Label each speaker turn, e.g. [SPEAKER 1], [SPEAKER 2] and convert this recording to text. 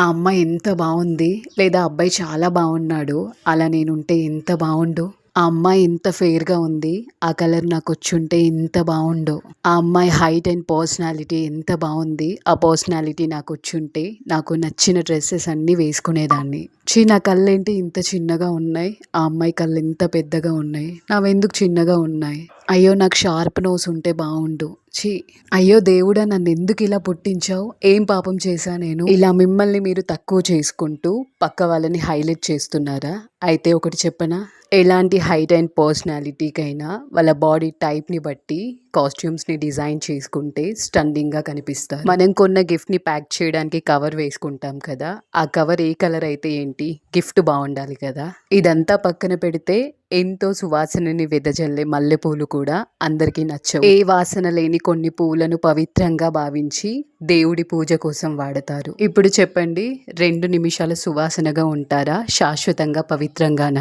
[SPEAKER 1] ఆ అమ్మాయి ఎంత బాగుంది లేదా అబ్బాయి చాలా బాగున్నాడు అలా నేనుంటే ఎంత బాగుండు ఆ అమ్మాయి ఎంత ఫెయిర్గా ఉంది ఆ కలర్ నాకు వచ్చుంటే ఎంత బాగుండు ఆ అమ్మాయి హైట్ అండ్ పర్సనాలిటీ ఎంత బాగుంది ఆ పర్సనాలిటీ నాకు వచ్చుంటే నాకు నచ్చిన డ్రెస్సెస్ అన్నీ వేసుకునేదాన్ని. చీ నా కళ్ళేంటి ఇంత చిన్నగా ఉన్నాయి ఆ అమ్మాయి కళ్ళు ఎంత పెద్దగా ఉన్నాయి నావెందుకు చిన్నగా ఉన్నాయి? అయ్యో నాకు షార్ప్ నోస్ ఉంటే బాగుండు ఛీ అయ్యో దేవుడా నన్ను ఎందుకు ఇలా పుట్టించావు? ఏం పాపం చేశా నేను? ఇలా మిమ్మల్ని మీరు తక్కువ చేసుకుంటూ పక్క వాళ్ళని హైలైట్ చేస్తున్నారా? అయితే ఒకటి చెప్పనా? ఎలాంటి హైట్ అండ్ పర్సనాలిటీకైనా వాళ్ళ బాడీ టైప్ని బట్టి కాస్ట్యూమ్స్ని డిజైన్ చేసుకుంటే స్టన్నింగ్గా కనిపిస్తారు. మనం కొన్న గిఫ్ట్ని ప్యాక్ చేయడానికి కవర్ వేసుకుంటాం కదా ఆ కవర్ ఏ కలర్ అయితే ఏంటి? గిఫ్ట్ బాగుండాలి కదా. ఇదంతా పక్కన పెడితే ఎంతో సువాసనని వెదజల్లే మల్లెపూలు కూడా అందరికీ నచ్చవు. ఏ వాసన లేని కొన్ని పూలను పవిత్రంగా భావించి దేవుడి పూజ కోసం వాడతారు. ఇప్పుడు చెప్పండి రెండు నిమిషాల సువాసనగా ఉంటారా? శాశ్వతంగా పవిత్రంగానా?